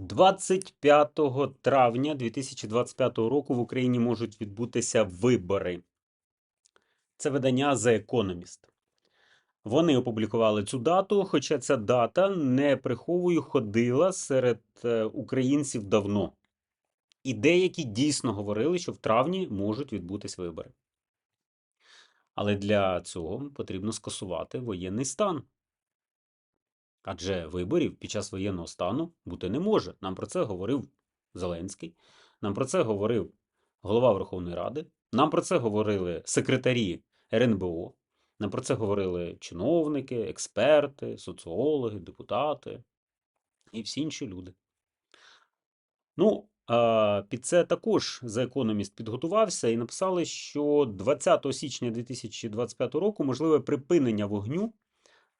25 травня 2025 року в Україні можуть відбутися вибори. Це видання The Economist. Вони опублікували цю дату, хоча ця дата, не приховую, ходила серед е, українців давно. І деякі дійсно говорили, що в травні можуть відбутись вибори. Але для цього потрібно скасувати воєнний стан. Адже виборів під час воєнного стану бути не може. Нам про це говорив Зеленський, нам про це говорив голова Верховної Ради, нам про це говорили секретарі РНБО, нам про це говорили чиновники, експерти, соціологи, депутати і всі інші люди. Ну, під це також The Economist підготувався і написали, що 20 січня 2025 року можливе припинення вогню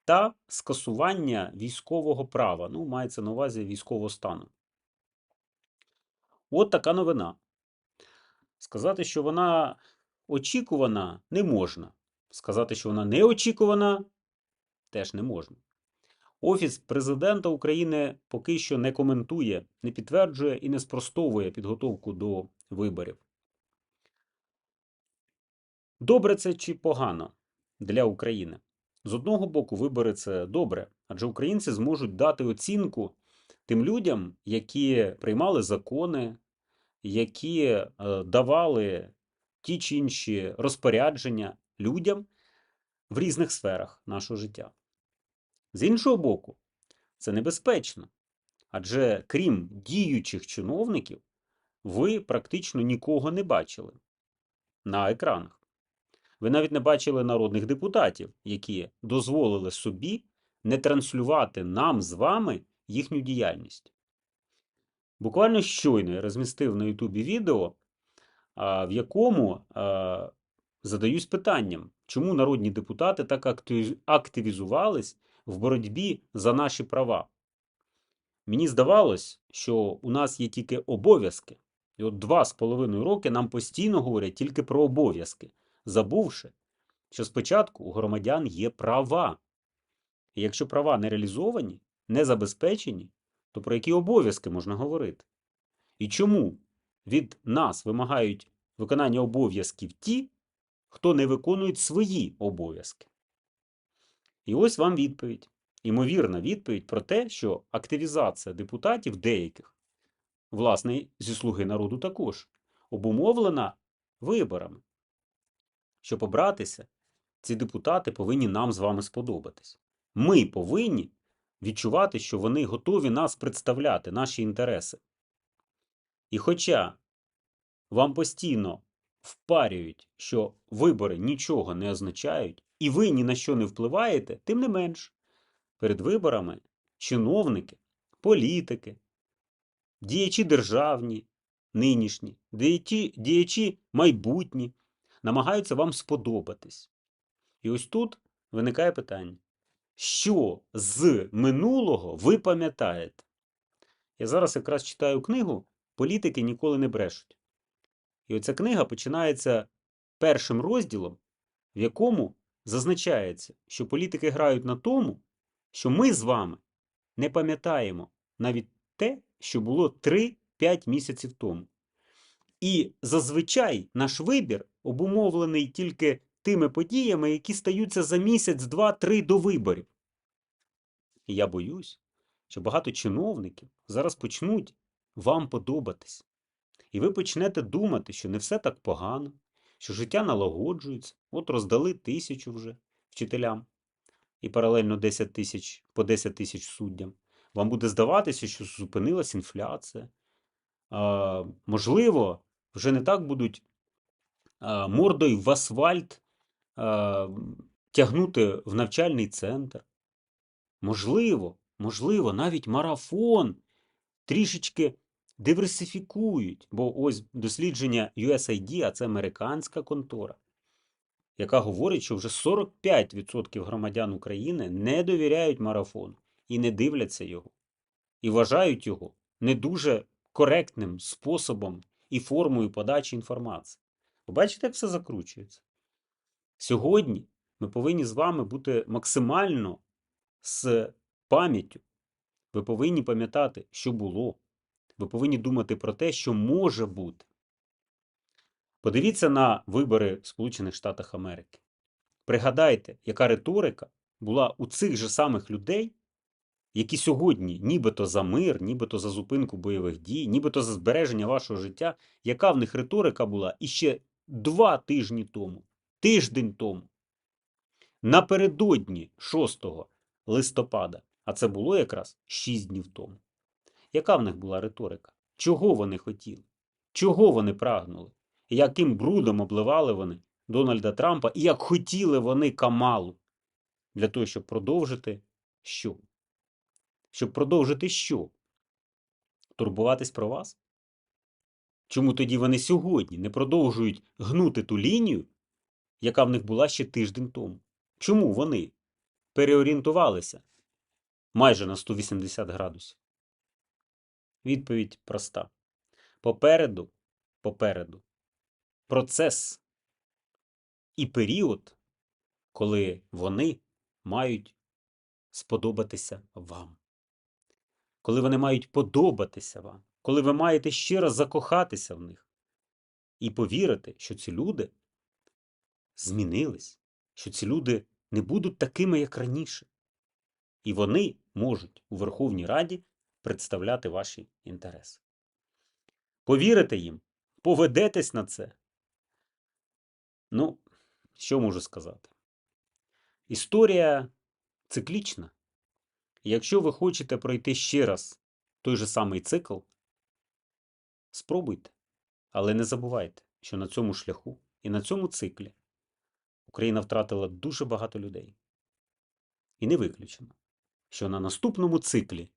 та скасування військового права. Ну, мається на увазі військового стану. От така новина. Сказати, що вона очікувана, не можна. Сказати, що вона не очікувана, теж не можна. Офіс президента України поки що не коментує, не підтверджує і не спростовує підготовку до виборів. Добре це чи погано для України? З одного боку, вибори це добре, адже українці зможуть дати оцінку тим людям, які приймали закони, які е, давали ті чи інші розпорядження людям в різних сферах нашого життя. З іншого боку, це небезпечно, адже крім діючих чиновників, ви практично нікого не бачили на екранах. Ви навіть не бачили народних депутатів, які дозволили собі не транслювати нам з вами їхню діяльність. Буквально щойно я розмістив на Ютубі відео, в якому задаюсь питанням, чому народні депутати так активізувались в боротьбі за наші права. Мені здавалось, що у нас є тільки обов'язки. І от два з половиною роки нам постійно говорять тільки про обов'язки забувши, що спочатку у громадян є права. І якщо права не реалізовані, не забезпечені, то про які обов'язки можна говорити? І чому від нас вимагають виконання обов'язків ті, хто не виконують свої обов'язки? І ось вам відповідь. Імовірна відповідь про те, що активізація депутатів деяких, власне, зі слуги народу також, обумовлена виборами. Щоб обратися, ці депутати повинні нам з вами сподобатись. Ми повинні відчувати, що вони готові нас представляти, наші інтереси. І хоча вам постійно впарюють, що вибори нічого не означають, і ви ні на що не впливаєте, тим не менш, перед виборами чиновники, політики, діячі державні, нинішні, діячі, діячі майбутні намагаються вам сподобатись. І ось тут виникає питання: що з минулого ви пам'ятаєте? Я зараз якраз читаю книгу Політики ніколи не брешуть. І оця книга починається першим розділом, в якому зазначається, що політики грають на тому, що ми з вами не пам'ятаємо навіть те, що було 3-5 місяців тому. І зазвичай наш вибір обумовлений тільки тими подіями, які стаються за місяць, два, три до виборів. І я боюсь, що багато чиновників зараз почнуть вам подобатись. І ви почнете думати, що не все так погано, що життя налагоджується, от роздали тисячу вже вчителям і паралельно 10 тисяч по 10 тисяч суддям. Вам буде здаватися, що зупинилась інфляція. А, Можливо, вже не так будуть мордою в асфальт тягнути в навчальний центр. Можливо, можливо, навіть марафон трішечки диверсифікують, бо ось дослідження USAID, а це американська контора, яка говорить, що вже 45% громадян України не довіряють марафону і не дивляться його, і вважають його не дуже коректним способом і формою подачі інформації. Ви бачите, як все закручується? Сьогодні ми повинні з вами бути максимально з пам'яттю. Ви повинні пам'ятати, що було, Ви повинні думати про те, що може бути. Подивіться на вибори в Сполучених Штатах Америки. Пригадайте, яка риторика була у цих же самих людей, які сьогодні нібито за мир, нібито за зупинку бойових дій, нібито за збереження вашого життя, яка в них риторика була іще два тижні тому, тиждень тому, напередодні 6 листопада, а це було якраз 6 днів тому. Яка в них була риторика? Чого вони хотіли? Чого вони прагнули? Яким брудом обливали вони Дональда Трампа, і як хотіли вони Камалу для того, щоб продовжити що? Щоб продовжити що? Турбуватись про вас? Чому тоді вони сьогодні не продовжують гнути ту лінію, яка в них була ще тиждень тому? Чому вони переорієнтувалися майже на 180 градусів? Відповідь проста. Попереду, попереду процес і період, коли вони мають сподобатися вам. Коли вони мають подобатися вам, коли ви маєте ще раз закохатися в них і повірити, що ці люди змінились, що ці люди не будуть такими, як раніше. І вони можуть у Верховній Раді представляти ваші інтереси. Повірите їм, поведетесь на це. Ну, що можу сказати? Історія циклічна. Якщо ви хочете пройти ще раз той же самий цикл, спробуйте. Але не забувайте, що на цьому шляху і на цьому циклі Україна втратила дуже багато людей. І не виключено, що на наступному циклі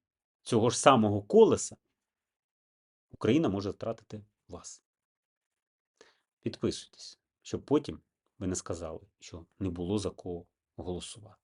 цього ж самого колеса Україна може втратити вас. Підписуйтесь, щоб потім ви не сказали, що не було за кого голосувати.